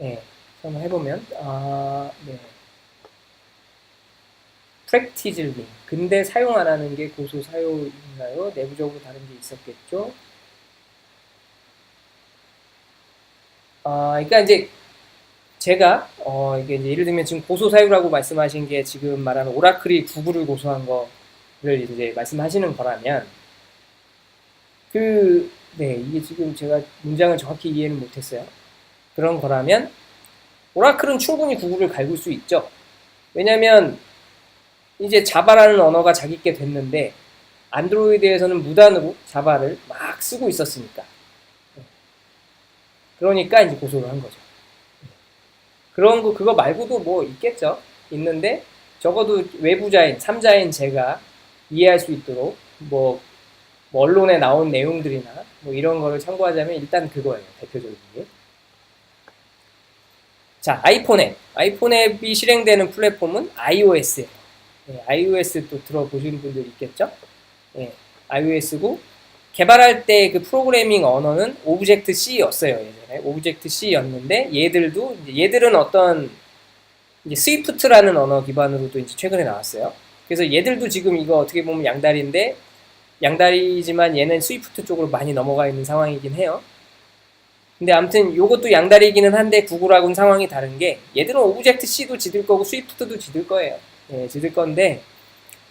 예, 한번 해보면 아, 네. 프랙티즐링. 근데 사용 안 하는 게 고소 사유인가요? 내부적으로 다른 게 있었겠죠? 아, 그러니까 이제 제가 어 이게 이제 예를 들면 지금 고소 사유라고 말씀하신 게 지금 말하는 오라클이 구글을 고소한 거를 이제 말씀하시는 거라면 그 네, 이게 지금 제가 문장을 정확히 이해는 못했어요. 그런 거라면 오라클은 충분히 구글을 갈굴 수 있죠. 왜냐면 이제 자바라는 언어가 자기께 됐는데 안드로이드에서는 무단으로 자바를 막 쓰고 있었으니까. 그러니까 이제 고소를 한 거죠. 그런 거 그거 말고도 뭐 있겠죠. 있는데 적어도 외부자인, 삼자인 제가 이해할 수 있도록 뭐, 뭐 언론에 나온 내용들이나 뭐 이런 거를 참고하자면 일단 그거예요. 대표적인 게. 자, 아이폰 앱. 아이폰 앱이 실행되는 플랫폼은 iOS예요. 네, iOS 또 들어보신 분들 있겠죠? 네, iOS고 개발할 때 그 프로그래밍 언어는 오브젝트 C였어요 예전에 오브젝트 C였는데 얘들도 얘들은 어떤 이제 스위프트라는 언어 기반으로도 이제 최근에 나왔어요. 그래서 얘들도 지금 이거 어떻게 보면 양다리인데 양다리지만 얘는 스위프트 쪽으로 많이 넘어가 있는 상황이긴 해요. 근데 아무튼 요것도 양다리기는 한데 구글하고는 상황이 다른 게 얘들은 오브젝트 C도 지들 거고 스위프트도 지들 거예요. 예, 지들 건데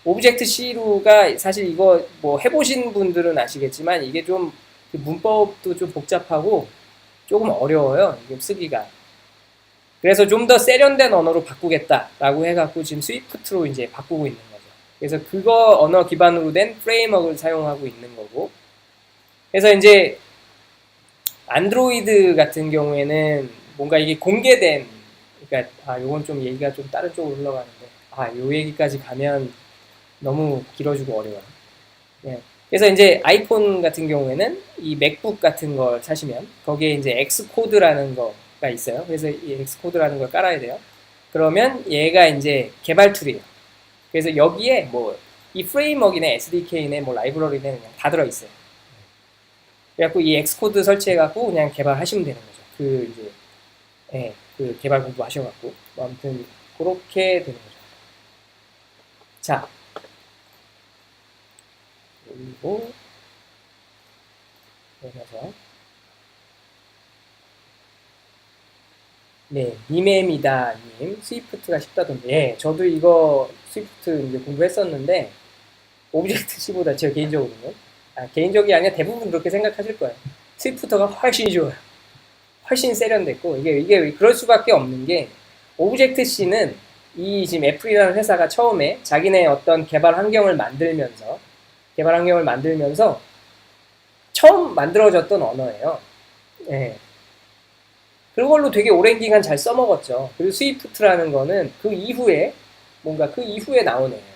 오브젝트 C로가 사실 이거 뭐 해보신 분들은 아시겠지만 이게 좀그 문법도 좀 복잡하고 조금 어려워요. 이게 쓰기가. 그래서 좀 더 세련된 언어로 바꾸겠다라고 해갖고 지금 스위프트로 이제 바꾸고 있는 거죠. 그래서 그거 언어 기반으로 된 프레임워크를 사용하고 있는 거고. 그래서 이제 안드로이드 같은 경우에는 뭔가 이게 공개된 그러니까 아 요건 좀 얘기가 좀 다른 쪽으로 흘러가는데 아 요 얘기까지 가면 너무 길어지고 어려워요. 예. 그래서 이제 아이폰 같은 경우에는 이 맥북 같은 걸 사시면 거기에 이제 엑스코드라는 거가 있어요. 그래서 이 엑스코드라는 걸 깔아야 돼요. 그러면 얘가 이제 개발 툴이에요. 그래서 여기에 뭐 이 프레임워크나 SDK나 뭐 라이브러리는 그냥 다 들어 있어요. 그래갖고 이 엑스코드 설치해갖고 그냥 개발하시면 되는 거죠. 그 이제 예, 그 개발 공부 하셔갖고 뭐 아무튼 그렇게 되는 거죠. 자, 그리고 내려서 네, 니메미다님 스위프트가 쉽다던데 예, 저도 이거 스위프트 이제 공부했었는데 오브젝트 C보다 제가 개인적으로는 아, 개인적이 아니라 대부분 그렇게 생각하실 거예요. 스위프트가 훨씬 좋아요. 훨씬 세련됐고 이게 이게 그럴 수밖에 없는 게 오브젝트 C는 이 지금 애플이라는 회사가 처음에 자기네 어떤 개발 환경을 만들면서 개발 환경을 만들면서 처음 만들어졌던 언어예요. 예. 그걸로 되게 오랜 기간 잘 써먹었죠. 그리고 스위프트라는 거는 그 이후에 뭔가 그 이후에 나오네요.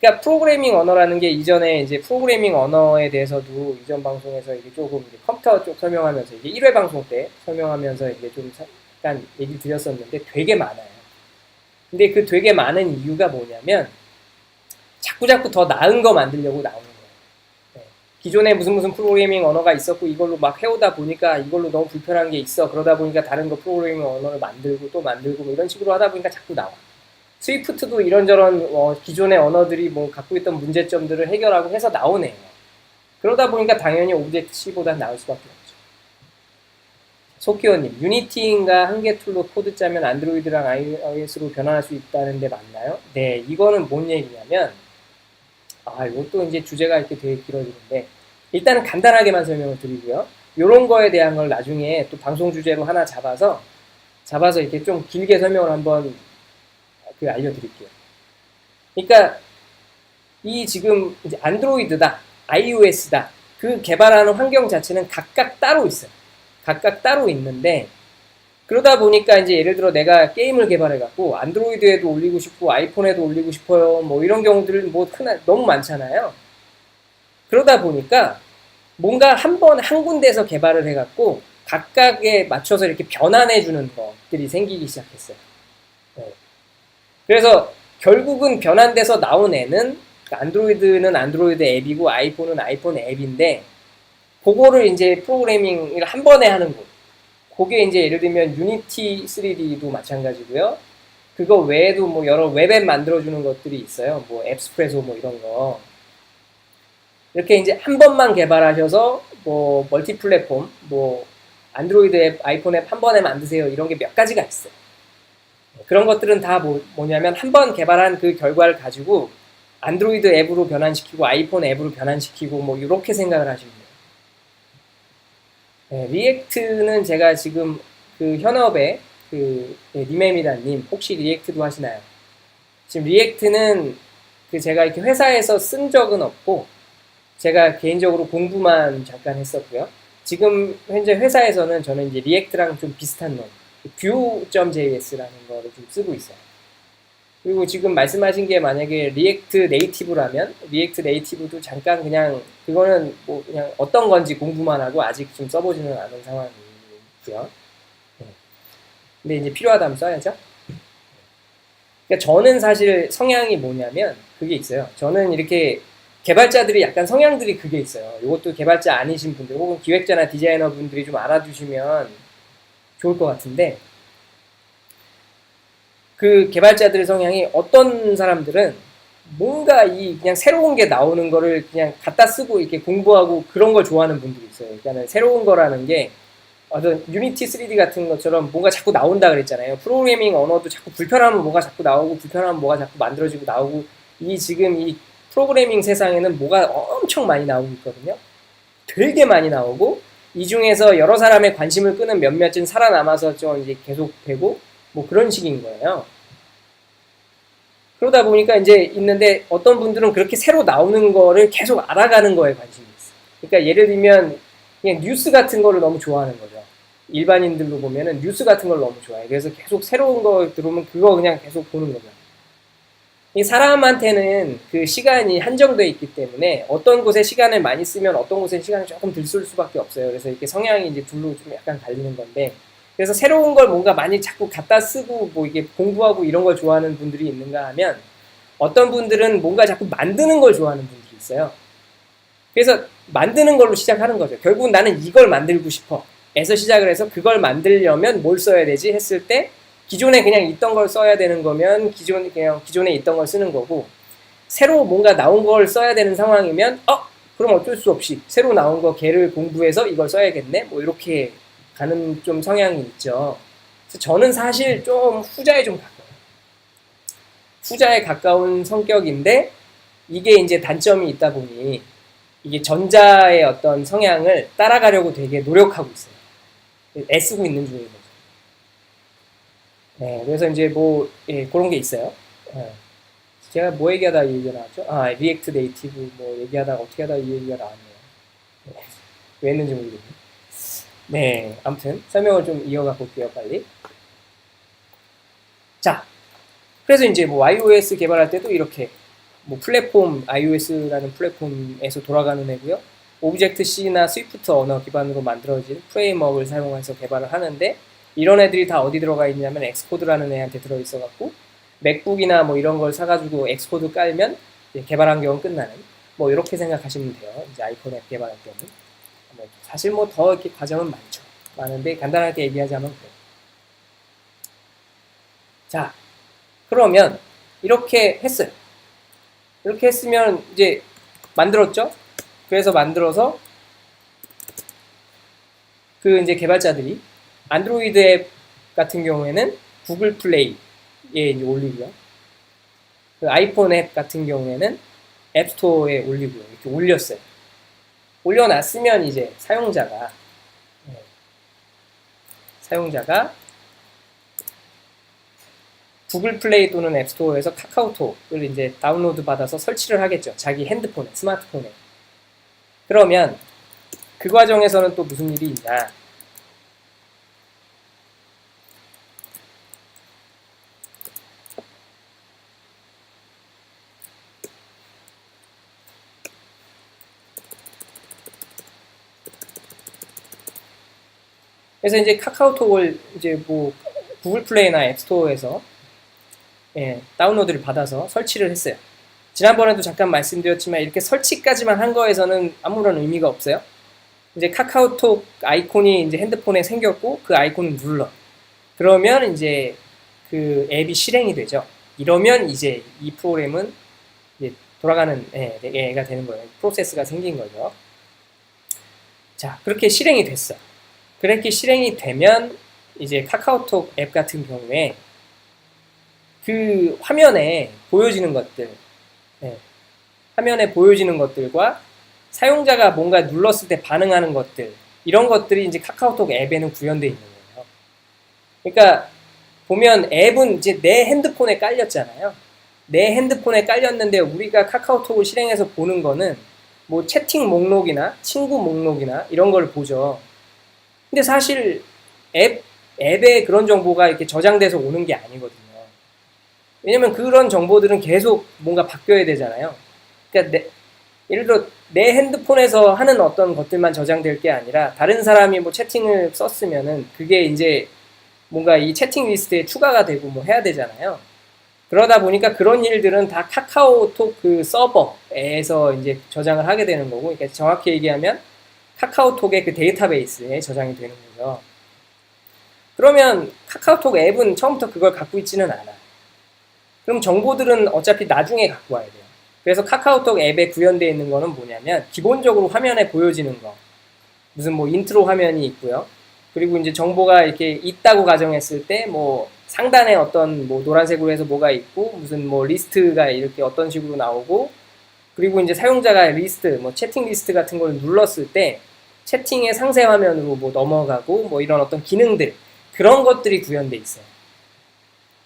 그러니까 프로그래밍 언어라는 게 이전에 이제 프로그래밍 언어에 대해서도 이전 방송에서 이게 조금 이제 컴퓨터 쪽 설명하면서 이게 1회 방송 때 설명하면서 이게 좀 잠깐 얘기 드렸었는데 되게 많아요. 근데 그 되게 많은 이유가 뭐냐면 자꾸자꾸 더 나은 거 만들려고 나오는 거예요. 네. 기존에 무슨 무슨 프로그래밍 언어가 있었고 이걸로 막 해오다 보니까 이걸로 너무 불편한 게 있어. 그러다 보니까 다른 거 프로그래밍 언어를 만들고 또 만들고 뭐 이런 식으로 하다 보니까 자꾸 나와. 스위프트도 이런저런 어, 기존의 언어들이 뭐 갖고 있던 문제점들을 해결하고 해서 나오네요. 그러다 보니까 당연히 오브젝트 C보다 나을 수밖에 없죠. 속기원님, 유니티인가 한 개 툴로 코드 짜면 안드로이드랑 iOS로 변환할 수 있다는데 맞나요? 네, 이거는 뭔 얘기냐면 아, 이것도 이제 주제가 이렇게 되게 길어지는데, 일단은 간단하게만 설명을 드리고요. 요런 거에 대한 걸 나중에 또 방송 주제로 하나 잡아서, 잡아서 이렇게 좀 길게 설명을 한번 그 알려드릴게요. 그러니까, 이 지금 이제 안드로이드다, iOS다, 그 개발하는 환경 자체는 각각 따로 있어요. 각각 따로 있는데, 그러다 보니까 이제 예를 들어 내가 게임을 개발해갖고 안드로이드에도 올리고 싶고 아이폰에도 올리고 싶어요. 뭐 이런 경우들 뭐 흔한 너무 많잖아요. 그러다 보니까 뭔가 한 번 한 군데서 개발을 해갖고 각각에 맞춰서 이렇게 변환해 주는 것들이 생기기 시작했어요. 네. 그래서 결국은 변환돼서 나온 애는 안드로이드는 안드로이드 앱이고 아이폰은 아이폰 앱인데 그거를 이제 프로그래밍을 한 번에 하는 거. 그게 이제 예를 들면 유니티 3D도 마찬가지고요. 그거 외에도 뭐 여러 웹앱 만들어주는 것들이 있어요. 뭐 앱스프레소 뭐 이런 거. 이렇게 이제 한 번만 개발하셔서 뭐 멀티 플랫폼, 뭐 안드로이드 앱, 아이폰 앱 한 번에 만드세요. 이런 게 몇 가지가 있어요. 그런 것들은 다 뭐, 뭐냐면 한 번 개발한 그 결과를 가지고 안드로이드 앱으로 변환시키고 아이폰 앱으로 변환시키고 뭐 이렇게 생각을 하시면 돼요. 네, 리액트는 제가 지금 그 현업에 그 네, 니메미다님 혹시 리액트도 하시나요? 지금 리액트는 그 제가 이렇게 회사에서 쓴 적은 없고 제가 개인적으로 공부만 잠깐 했었고요. 지금 현재 회사에서는 저는 이제 리액트랑 좀 비슷한 놈, vue.js라는 거를 좀 쓰고 있어요. 그리고 지금 말씀하신 게 만약에 리액트 네이티브라면 리액트 네이티브도 잠깐 그냥 그거는 뭐 그냥 어떤 건지 공부만 하고 아직 좀 써보지는 않은 상황이고요. 네. 근데 이제 필요하다면 써야죠. 그러니까 저는 사실 성향이 뭐냐면 그게 있어요. 저는 이렇게 개발자들이 약간 성향들이 그게 있어요. 이것도 개발자 아니신 분들 혹은 기획자나 디자이너 분들이 좀 알아두시면 좋을 것 같은데 그 개발자들의 성향이 어떤 사람들은 뭔가 이 그냥 새로운 게 나오는 거를 그냥 갖다 쓰고 이렇게 공부하고 그런 걸 좋아하는 분들이 있어요. 그러니까 새로운 거라는 게 어떤 유니티 3D 같은 것처럼 뭔가 자꾸 나온다 그랬잖아요. 프로그래밍 언어도 자꾸 불편하면 뭐가 자꾸 나오고 불편하면 뭐가 자꾸 만들어지고 나오고 이 지금 이 프로그래밍 세상에는 뭐가 엄청 많이 나오고 있거든요. 되게 많이 나오고 이 중에서 여러 사람의 관심을 끄는 몇몇은 살아남아서 좀 이제 계속 되고 뭐 그런 식인 거예요. 그러다 보니까 이제 있는데 어떤 분들은 그렇게 새로 나오는 거를 계속 알아가는 거에 관심이 있어요. 그러니까 예를 들면 그냥 뉴스 같은 거를 너무 좋아하는 거죠. 일반인들로 보면은 뉴스 같은 걸 너무 좋아해요. 그래서 계속 새로운 거 들어오면 그거 그냥 계속 보는 거죠. 이 사람한테는 그 시간이 한정되어 있기 때문에 어떤 곳에 시간을 많이 쓰면 어떤 곳에 시간을 조금 들쓸 수밖에 없어요. 그래서 이렇게 성향이 이제 둘로 좀 약간 갈리는 건데 그래서 새로운 걸 뭔가 많이 자꾸 갖다 쓰고 뭐 이게 공부하고 이런 걸 좋아하는 분들이 있는가 하면 어떤 분들은 뭔가 자꾸 만드는 걸 좋아하는 분들이 있어요. 그래서 만드는 걸로 시작하는 거죠. 결국 나는 이걸 만들고 싶어. 에서 시작을 해서 그걸 만들려면 뭘 써야 되지 했을 때 기존에 그냥 있던 걸 써야 되는 거면 기존 그냥 기존에 있던 걸 쓰는 거고 새로 뭔가 나온 걸 써야 되는 상황이면 어 그럼 어쩔 수 없이 새로 나온 거 걔를 공부해서 이걸 써야겠네 뭐 이렇게 가는 좀 성향이 있죠. 그래서 저는 사실 좀 후자에 좀 가까워요. 후자에 가까운 성격인데 이게 이제 단점이 있다 보니 이게 전자의 어떤 성향을 따라가려고 되게 노력하고 있어요. 애쓰고 있는 거죠. 네, 그래서 이제 뭐 예, 그런 게 있어요. 예. 제가 뭐 얘기하다 이 얘기가 나왔죠? 아, 리액트 네이티브 뭐 얘기하다가 어떻게 하다 이 얘기가 나왔네요. 네. 왜 했는지 모르겠네. 네, 아무튼 설명을 좀 이어가 볼게요, 빨리. 자, 그래서 이제 뭐 iOS 개발할 때도 이렇게 뭐 플랫폼 iOS라는 플랫폼에서 돌아가는 애고요. 오브젝트 C나 스위프트 언어 기반으로 만들어진 프레임워크를 사용해서 개발을 하는데 이런 애들이 다 어디 들어가 있냐면 엑스코드라는 애한테 들어 있어 갖고 맥북이나 뭐 이런 걸 사가지고 엑스코드 깔면 개발 환경은 끝나는 뭐 이렇게 생각하시면 돼요. 이제 아이폰 앱 개발할 때는 사실 뭐 더 이렇게 과정은 많죠. 많은데 간단하게 얘기하자면 그래요. 자, 그러면 이렇게 했어요. 이렇게 했으면 이제 만들었죠. 그래서 만들어서 그 이제 개발자들이 안드로이드 앱 같은 경우에는 구글 플레이에 올리고요. 그 아이폰 앱 같은 경우에는 앱스토어에 올리고요. 이렇게 올렸어요. 올려놨으면 이제 사용자가 네, 사용자가 구글 플레이 또는 앱스토어에서 카카오톡을 이제 다운로드 받아서 설치를 하겠죠. 자기 핸드폰에, 스마트폰에. 그러면 그 과정에서는 또 무슨 일이 있나? 그래서 이제 카카오톡을 이제 뭐 구글 플레이나 앱스토어에서 예, 다운로드를 받아서 설치를 했어요. 지난번에도 잠깐 말씀드렸지만 이렇게 설치까지만 한 거에서는 아무런 의미가 없어요. 이제 카카오톡 아이콘이 이제 핸드폰에 생겼고 그 아이콘을 눌러. 그러면 이제 그 앱이 실행이 되죠. 이러면 이제 이 프로그램은 이제 돌아가는 애, 애가 되는 거예요. 프로세스가 생긴 거죠. 자, 그렇게 실행이 됐어. 그렇게 실행이 되면 이제 카카오톡 앱 같은 경우에 그 화면에 보여지는 것들, 네. 화면에 보여지는 것들과 사용자가 뭔가 눌렀을 때 반응하는 것들, 이런 것들이 이제 카카오톡 앱에는 구현되어 있는 거예요. 그러니까 보면 앱은 이제 내 핸드폰에 깔렸잖아요. 내 핸드폰에 깔렸는데 우리가 카카오톡을 실행해서 보는 거는 뭐 채팅 목록이나 친구 목록이나 이런 걸 보죠. 근데 사실 앱, 앱에 그런 정보가 이렇게 저장돼서 오는 게 아니거든요. 왜냐면 그런 정보들은 계속 뭔가 바뀌어야 되잖아요. 그러니까 내, 예를 들어 내 핸드폰에서 하는 어떤 것들만 저장될 게 아니라 다른 사람이 뭐 채팅을 썼으면은 그게 이제 뭔가 이 채팅 리스트에 추가가 되고 뭐 해야 되잖아요. 그러다 보니까 그런 일들은 다 카카오톡 그 서버에서 이제 저장을 하게 되는 거고, 그러니까 정확히 얘기하면 카카오톡의 그 데이터베이스에 저장이 되는 거죠. 그러면 카카오톡 앱은 처음부터 그걸 갖고 있지는 않아. 그럼 정보들은 어차피 나중에 갖고 와야 돼요. 그래서 카카오톡 앱에 구현되어 있는 거는 뭐냐면 기본적으로 화면에 보여지는 거. 무슨 뭐 인트로 화면이 있고요. 그리고 이제 정보가 이렇게 있다고 가정했을 때 뭐 상단에 어떤 뭐 노란색으로 해서 뭐가 있고 무슨 뭐 리스트가 이렇게 어떤 식으로 나오고 그리고 이제 사용자가 리스트 뭐 채팅 리스트 같은 걸 눌렀을 때 채팅의 상세 화면으로 뭐 넘어가고 뭐 이런 어떤 기능들 그런 것들이 구현돼 있어요.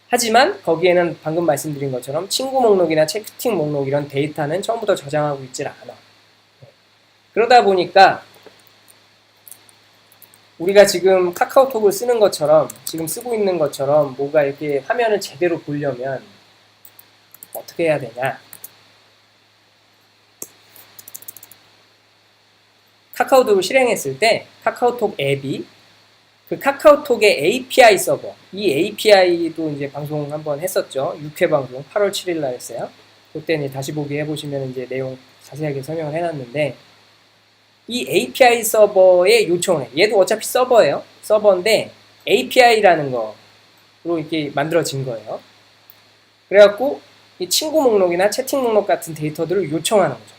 하지만 거기에는 방금 말씀드린 것처럼 친구 목록이나 채팅 목록 이런 데이터는 처음부터 저장하고 있질 않아. 그러다 보니까 우리가 지금 카카오톡을 쓰는 것처럼 지금 쓰고 있는 것처럼 뭔가 이렇게 화면을 제대로 보려면 어떻게 해야 되냐? 카카오톡을 실행했을 때 카카오톡 앱이 그 카카오톡의 API 서버 이 API도 이제 방송 한번 했었죠. 6회 방송 8월 7일 날 했어요. 그때는 다시 보기 해보시면 이제 내용 자세하게 설명을 해놨는데 이 API 서버에 요청을 해. 얘도 어차피 서버예요. 서버인데 API라는 거로 이렇게 만들어진 거예요. 그래갖고 이 친구 목록이나 채팅 목록 같은 데이터들을 요청하는 거죠.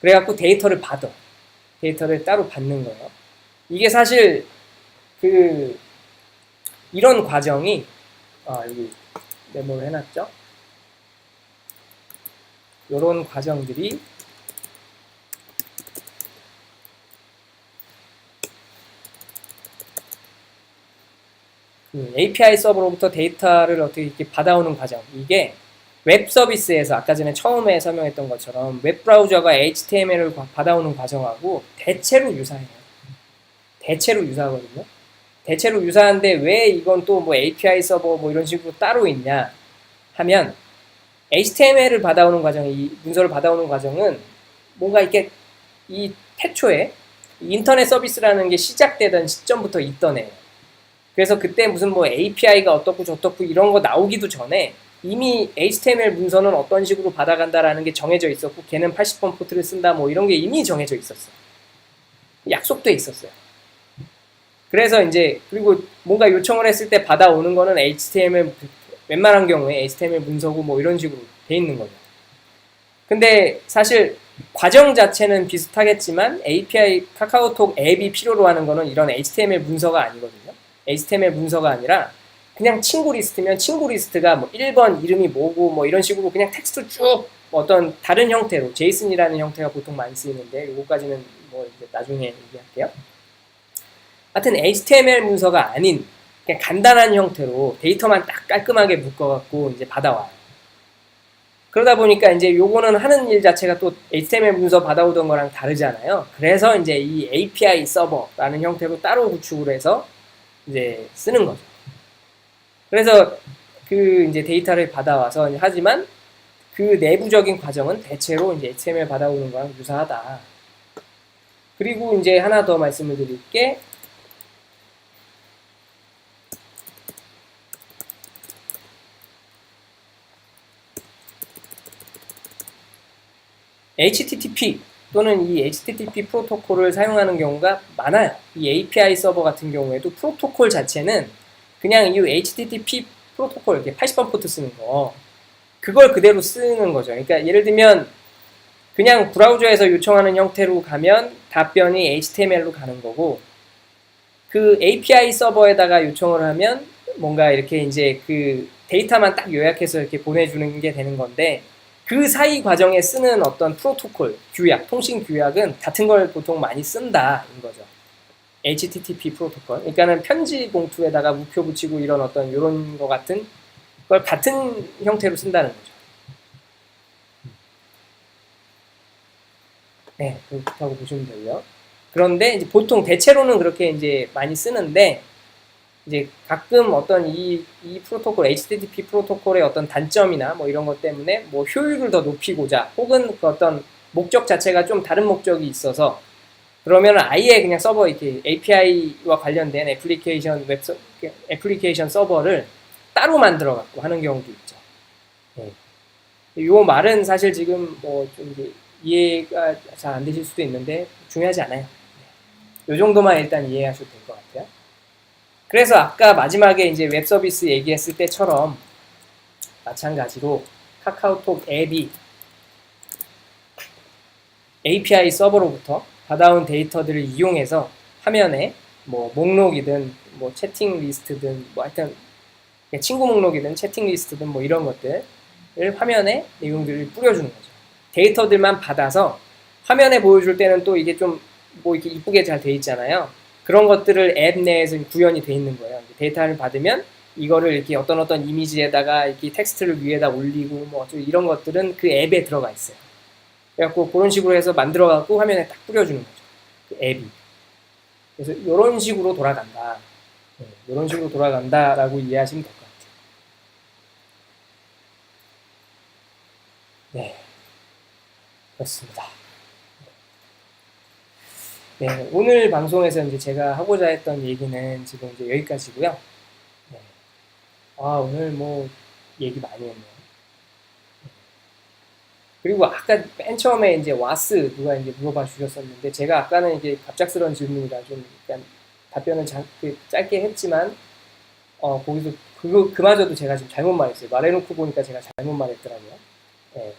그래갖고 데이터를 받아. 데이터를 따로 받는 거예요. 이게 사실 그 이런 과정이 아 여기 메모를 해놨죠. 이런 과정들이 그 API 서버로부터 데이터를 어떻게 이렇게 받아오는 과정 이게 웹 서비스에서 아까 전에 처음에 설명했던 것처럼 웹 브라우저가 HTML을 받아오는 과정하고 대체로 유사해요. 대체로 유사하거든요. 대체로 유사한데 왜 이건 또 뭐 API 서버 뭐 이런 식으로 따로 있냐 하면 HTML을 받아오는 과정, 이 문서를 받아오는 과정은 뭔가 이렇게 이 태초에 인터넷 서비스라는 게 시작되던 시점부터 있던 애예요. 그래서 그때 무슨 뭐 API가 어떻고 저떻고 이런 거 나오기도 전에 이미 HTML 문서는 어떤 식으로 받아간다라는 게 정해져 있었고 걔는 80번 포트를 쓴다 뭐 이런 게 이미 정해져 있었어요. 약속돼 있었어요. 그래서 이제 그리고 뭔가 요청을 했을 때 받아오는 거는 HTML 웬만한 경우에 HTML 문서고 뭐 이런 식으로 돼 있는 거죠. 근데 사실 과정 자체는 비슷하겠지만 API 카카오톡 앱이 필요로 하는 거는 이런 HTML 문서가 아니거든요. HTML 문서가 아니라 그냥 친구 리스트면 친구 리스트가 뭐 1번 이름이 뭐고 뭐 이런 식으로 그냥 텍스트 쭉 어떤 다른 형태로 제이슨이라는 형태가 보통 많이 쓰이는데 요거까지는 뭐 이제 나중에 얘기할게요. 하여튼 HTML 문서가 아닌 그냥 간단한 형태로 데이터만 딱 깔끔하게 묶어갖고 이제 받아와요. 그러다 보니까 이제 요거는 하는 일 자체가 또 HTML 문서 받아오던 거랑 다르잖아요. 그래서 이제 이 API 서버라는 형태로 따로 구축을 해서 이제 쓰는 거죠. 그래서 그 이제 데이터를 받아와서 하지만 그 내부적인 과정은 대체로 이제 HTML 받아오는 거랑 유사하다. 그리고 이제 하나 더 말씀을 드릴 게 HTTP 또는 이 HTTP 프로토콜을 사용하는 경우가 많아요. 이 API 서버 같은 경우에도 프로토콜 자체는 그냥 이 HTTP 프로토콜 이렇게 80번 포트 쓰는 거 그걸 그대로 쓰는 거죠. 그러니까 예를 들면 그냥 브라우저에서 요청하는 형태로 가면 답변이 HTML로 가는 거고 그 API 서버에다가 요청을 하면 뭔가 이렇게 이제 그 데이터만 딱 요약해서 이렇게 보내주는 게 되는 건데 그 사이 과정에 쓰는 어떤 프로토콜, 규약, 통신 규약은 같은 걸 보통 많이 쓴다인 거죠. HTTP 프로토콜. 그러니까는 편지 봉투에다가 우표 붙이고 이런 어떤 이런 거 같은 걸 같은 형태로 쓴다는 거죠. 네, 그렇다고 보시면 되고요. 그런데 이제 보통 대체로는 그렇게 이제 많이 쓰는데 이제 가끔 어떤 이, 이 프로토콜, HTTP 프로토콜의 어떤 단점이나 뭐 이런 것 때문에 뭐 효율을 더 높이고자 혹은 그 어떤 목적 자체가 좀 다른 목적이 있어서 그러면 아예 그냥 서버 이렇게 API와 관련된 애플리케이션 웹 서, 애플리케이션 서버를 따로 만들어 갖고 하는 경우도 있죠. 네. 요 말은 사실 지금 뭐 좀 이해가 잘 안 되실 수도 있는데 중요하지 않아요. 네. 요 정도만 일단 이해하셔도 될 것 같아요. 그래서 아까 마지막에 이제 웹 서비스 얘기했을 때처럼 마찬가지로 카카오톡 앱이 API 서버로부터 받아온 데이터들을 이용해서 화면에 뭐 목록이든 뭐 채팅 리스트든 뭐 하여튼 친구 목록이든 채팅 리스트든 뭐 이런 것들을 화면에 내용들을 뿌려주는 거죠. 데이터들만 받아서 화면에 보여줄 때는 또 이게 좀 뭐 이렇게 이쁘게 잘 돼 있잖아요. 그런 것들을 앱 내에서 구현이 돼 있는 거예요. 데이터를 받으면 이거를 이렇게 어떤 어떤 이미지에다가 이렇게 텍스트를 위에다 올리고 뭐 이런 것들은 그 앱에 들어가 있어요. 그래갖고 그런 식으로 해서 만들어갖고 화면에 딱 뿌려주는 거죠. 그 앱이. 그래서 이런 식으로 돌아간다. 이런 식으로 돌아간다라고 이해하시면 될 것 같아요. 네. 그렇습니다. 네, 오늘 방송에서 이제 제가 하고자 했던 얘기는 지금 이제 여기까지고요. 네. 아, 오늘 뭐 얘기 많이 했네요. 그리고 아까 맨 처음에 이제 와스 누가 이제 물어봐 주셨었는데 제가 아까는 이게 갑작스러운 질문이라 좀 약간 답변을 자, 그 짧게 했지만 어 거기서 그거 그마저도 제가 지금 잘못 말했어요. 말해놓고 보니까 제가 잘못 말했더라고요. 네.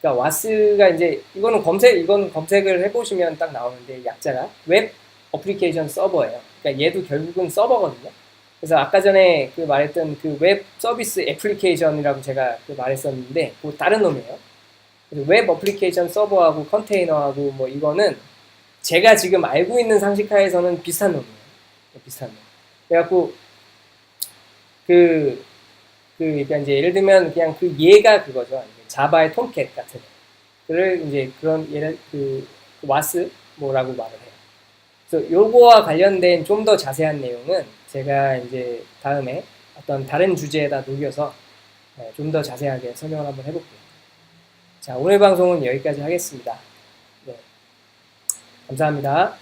그러니까 와스가 이제 이거는 검색 이건 검색을 해보시면 딱 나오는데 약자가 웹 어플리케이션 서버예요. 그러니까 얘도 결국은 서버거든요. 그래서 아까 전에 그 말했던 그 웹 서비스 애플리케이션이라고 제가 그 말했었는데 그 다른 놈이에요. 웹 어플리케이션 서버하고 컨테이너하고 뭐 이거는 제가 지금 알고 있는 상식하에서는 비슷한 놈이에요. 비슷한 놈. 그래갖고 그, 그, 그러니까 이제 예를 들면 그냥 그 얘가 그거죠. 자바의 톰캣 같은 그를 이제 그런 예를 그 와스 뭐라고 말을 해요. 그래서 요거와 관련된 좀 더 자세한 내용은 제가 이제 다음에 어떤 다른 주제에다 녹여서 네, 좀더 자세하게 설명을 한번 해볼게요. 자, 오늘 방송은 여기까지 하겠습니다. 네. 감사합니다.